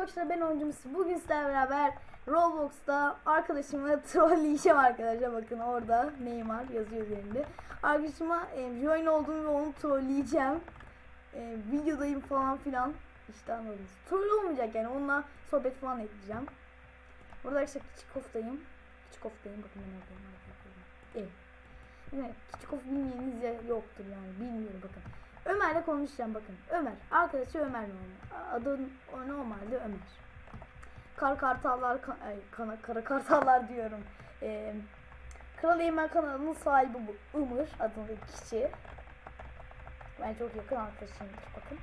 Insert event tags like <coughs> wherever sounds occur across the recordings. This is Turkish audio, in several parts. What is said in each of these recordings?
arkadaşlar ben oyuncumuz. Bugün sizlerle beraber Roblox'ta arkadaşımı <laughs> trolleyeceğim arkadaşlar. Bakın orada Neymar yazıyor üzerinde. Arkadaşıma e, join olduğumu ve onu trolleyeceğim. E, videodayım falan filan. İşte anladınız. Troll olmayacak yani onunla sohbet falan edeceğim. Burada arkadaşlar küçük koftayım. Küçük koftayım bakın ben oradayım. Evet. Evet, küçük of bilmeyeniniz yoktur yani bilmiyorum bakın. Ömer'le konuşacağım bakın. Ömer. Arkadaşı Ömer normal. Adı normalde Ömer. Kar kartallar, ka- ay, kana, kara kartallar diyorum. Ee, Kral Eymen kanalının sahibi bu. Umur adındaki kişi. Ben çok yakın arkadaşıyım. Bakın.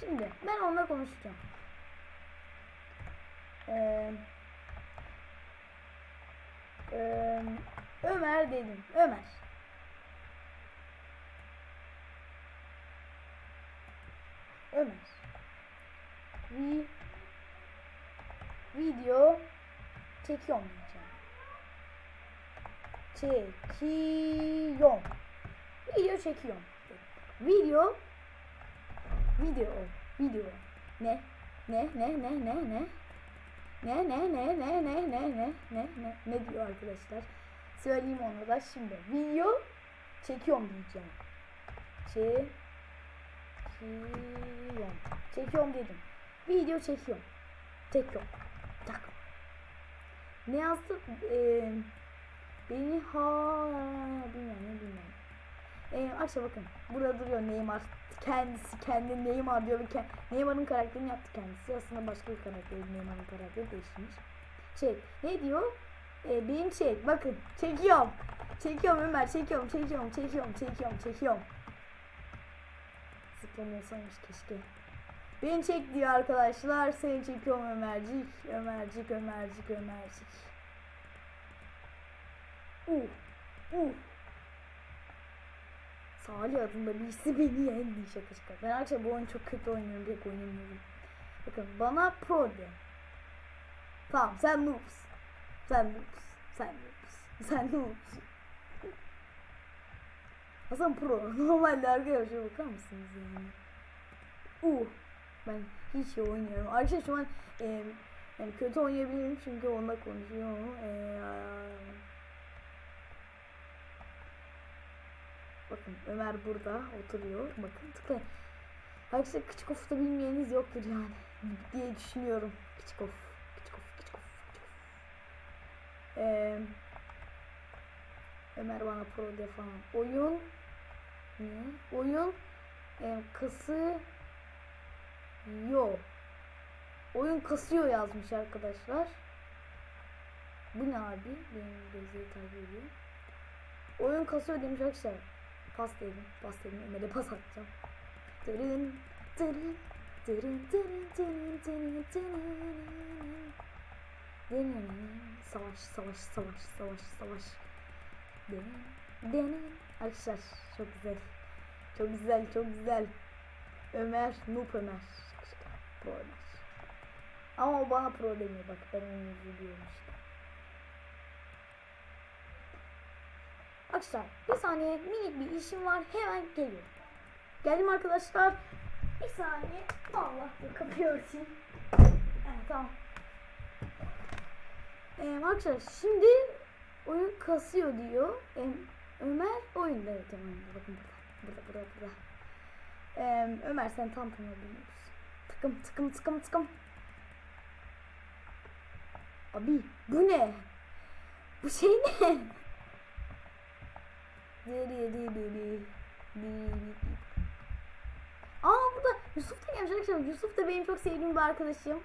Şimdi ben onunla konuşacağım. Ee, ee, Ömer dedim. Ömer. Ömer. Vi video çekiyorum diyeceğim. Çekiyorum. Video çekiyorum. Video video video ne ne ne ne ne ne ne ne ne ne ne ne ne ne ne ne diyor arkadaşlar söyleyeyim onu da şimdi video çekiyorum diyeceğim çekiyorum. Çekiyorum dedim. Video çekiyorum. Çekiyorum. Tak ne yazdı? Ee, beni ha bilmiyorum ne bilmiyorum. Ee, aşağı bakın. Burada duruyor Neymar. Kendisi kendi Neymar diyor ke- Neymar'ın karakterini yaptı kendisi. Aslında başka bir karakter Neymar'ın karakteri değişmiş. Şey ne diyor? Ee, benim şey bakın çekiyorum. Çekiyorum Ömer çekiyorum çekiyorum çekiyorum çekiyorum çekiyorum zıplamıyorsaymış keşke beni çek diyor arkadaşlar seni çekiyorum Ömercik Ömercik Ömercik Ömercik uh uh Salih adında birisi beni yendi şaka şaka. Ben arkadaşlar bu oyunu çok kötü oynuyorum pek oynamıyorum. Bakın bana pro de. Tamam sen noobs. Sen noobs. Sen noobs. Sen noobs. Hasan pro. <laughs> Normalde arkadaşlar bakar mısınız yani? Uh. Ben hiç iyi oynayamıyorum. Arkadaşlar şu an e, yani kötü oynayabilirim çünkü onunla konuşuyorum. E, Bakın Ömer burada oturuyor. Bakın tıklayın. Arkadaşlar küçük ofta bilmeyeniniz yoktur yani. <laughs> Diye düşünüyorum. Küçük of. Küçük of. Küçük of. Küçük of. Ee, Ömer bana pro de falan. Oyun? Oyun e, kası yo. Oyun kasıyor yazmış arkadaşlar. Bu ne abi? Benim gözleri takip ediyor. Oyun kasıyor demiş arkadaşlar. Pas dedim. Pas dedim. Ömer'e pas atacağım. Tırın, tırın, tırın, tırın, tırın, tırın, tırın. Savaş, savaş, savaş, savaş, savaş. Denen, denen. Arkadaşlar çok güzel. Çok güzel, çok güzel. Ömer, Noob Ömer. Pro. Ama o bana pro demiyor bak ben onu üzülüyorum işte. Arkadaşlar bir saniye minik bir işim var hemen geliyorum. Geldim arkadaşlar. Bir saniye. Allah kapıyı örteyim. Evet tamam. Ee, arkadaşlar şimdi oyun kasıyor diyor. Ee, Ömer evet oyunda bakın burada. Burada burada burada. Ee, Ömer sen tam tanıyabiliyor musun? Tıkım tıkım tıkım tıkım. Abi bu ne? Bu şey ne? Aa burada Yusuf da gelmiş arkadaşlar. Yusuf da benim çok sevdiğim bir arkadaşım.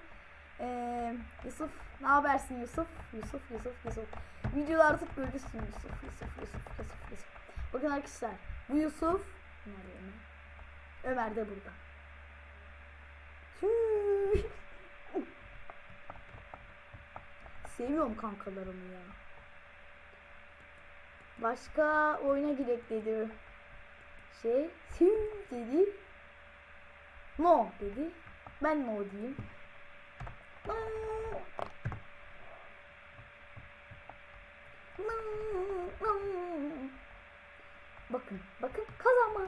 Ee, Yusuf ne habersin Yusuf? Yusuf Yusuf Yusuf. Videolar atıp görürsün Yusuf Yusuf Yusuf Yusuf Yusuf. Bakın arkadaşlar bu Yusuf Ömer? De burada. Seviyorum kankalarımı ya. Başka oyuna girek dedi. Şey, sim dedi. No dedi. Ben no diyeyim. No. No, no. Bakın, bakın kazanma.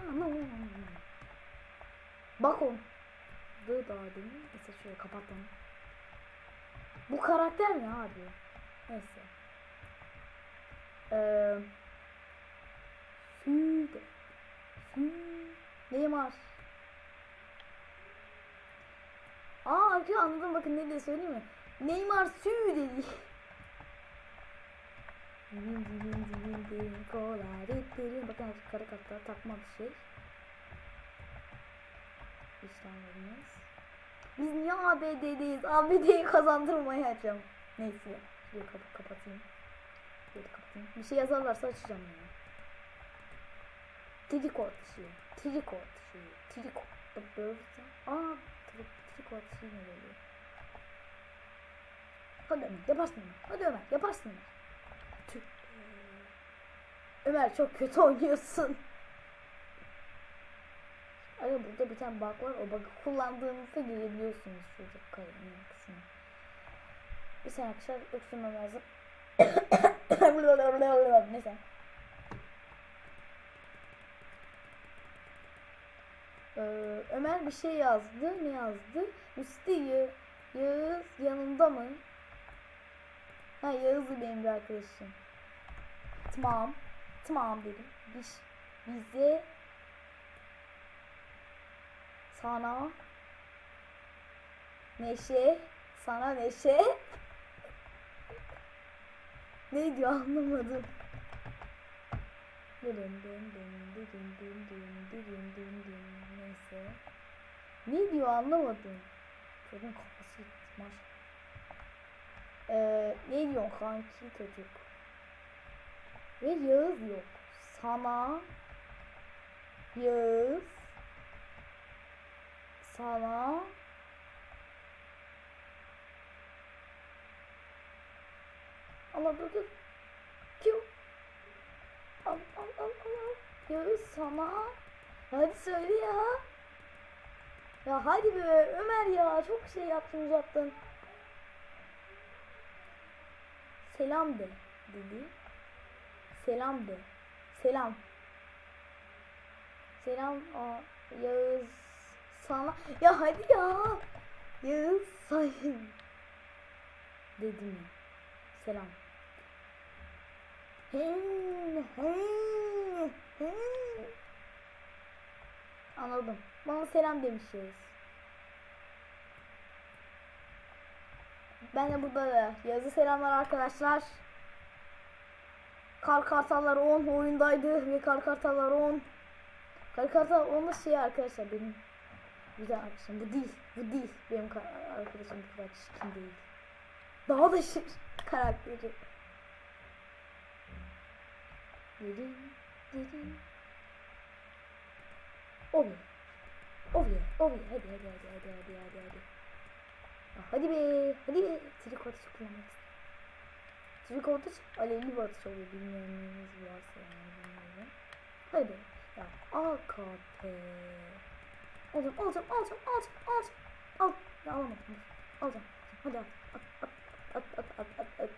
Bakon. yazdı daha demin. Neyse şöyle kapatalım. Bu karakter ne abi? Neyse. Eee Süde. Sü. Neymar. Aa arkadaşlar anladım bakın ne diye söyleyeyim mi? Neymar sü dedi. Zilin zilin zilin zilin kolar ettirin. Bakın artık kara kartlar takma bir şey. İşlemlerimiz. Biz niye ABD'deyiz? ABD'yi kazandırmaya açacağım. Neyse. Şurayı kap kapatayım. Şöyle kapatayım. Bir şey yazarlarsa açacağım yani. Trikot şeyi. Trikot şeyi. Trikot. Böyle. Aa, tri- trikot şeyi ne böyle? Hadi Ömer yaparsın. Hadi Ömer yaparsın Ömer. Ömer çok kötü oynuyorsun. Aga burada bir tane bug var. O bug'ı kullandığınızda girebiliyorsunuz şurada kayanın kısmına. Bir saniye arkadaşlar öksürmem lazım. <coughs> Neyse. Ee, Ömer bir şey yazdı. Ne yazdı? Ya- Yağız yanında mı? Ha Yağız'ı benim bir arkadaşım. Tamam. Tamam dedim. Biz, bize sana neşe sana neşe ne diyor anlamadım. Dın dın dın dın dın dın dın dın dın. Neyse. Ne diyor anlamadım. Çocuğun kafası maş. Ee, ne diyor kanki çocuk? Ve Yağız yok. Sana Yağız sana Allah dur dur. Kim? Al al al. al. Yağız sana. Hadi söyle ya. Ya hadi be Ömer ya çok şey yaptın uzattın. Selam de dedi. Selam de. Selam. Selam aa, Yağız sana. Ya hadi ya. Yağız sayın. Dedim. Selam. Hey, hey, hey. Anladım. Bana selam demişiz. Ben de burada da yazı selamlar arkadaşlar. Kar Kartallar 10 oyundaydı ve Kar Kartallar 10. Kar Kartal 10 da şey arkadaşlar benim güzel arkadaşım. Bu değil. Bu değil. Benim arkadaşım bu kadar çirkin değil. Daha da şir karakteri. Derin, derin. Ovi. Ovi. Ovi. Hadi hadi hadi hadi hadi hadi hadi. Hadi be. Hadi be. Trikot kullanmak istiyorum. Trikot hiç alevli bir atış oluyor. Bilmeyenleriniz varsa yani bilmiyorum. Hadi. Ya AKP. Alacağım alacağım alacağım alacağım alacağım. Al. Ya alamadım. Alacağım. Hadi at. At at at at at at at.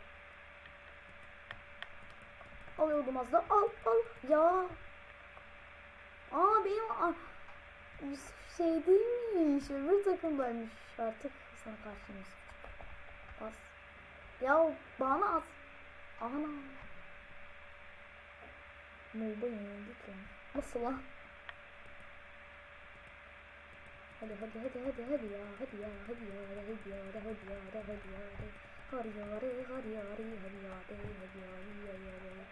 Alıyordum az da. Al al. Ya. Aa benim a- şey değilmiş. Öbür takımdaymış. Artık sana karşı Yusuf. Bas. Ya bana at. Ana. Nurba yenildik ya. Nasıl lan? Hadi hadi hadi hadi hadi ya hadi ya hadi ya hadi ya hadi ya hadi ya hadi ya hadi ya hadi ya hadi ya hadi ya hadi ya hadi ya hadi ya hadi ya.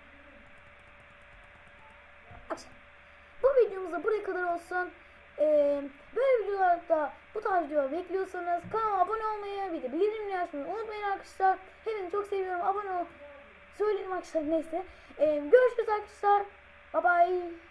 Bu videomuz da buraya kadar olsun. Ee, böyle videolarda bu tarz videolar bekliyorsanız kanalıma abone olmayı bir de bildirimleri açmayı unutmayın arkadaşlar. Hepinizi çok seviyorum. Abone ol. Söyledim arkadaşlar neyse. Ee, görüşürüz arkadaşlar. Bye bye.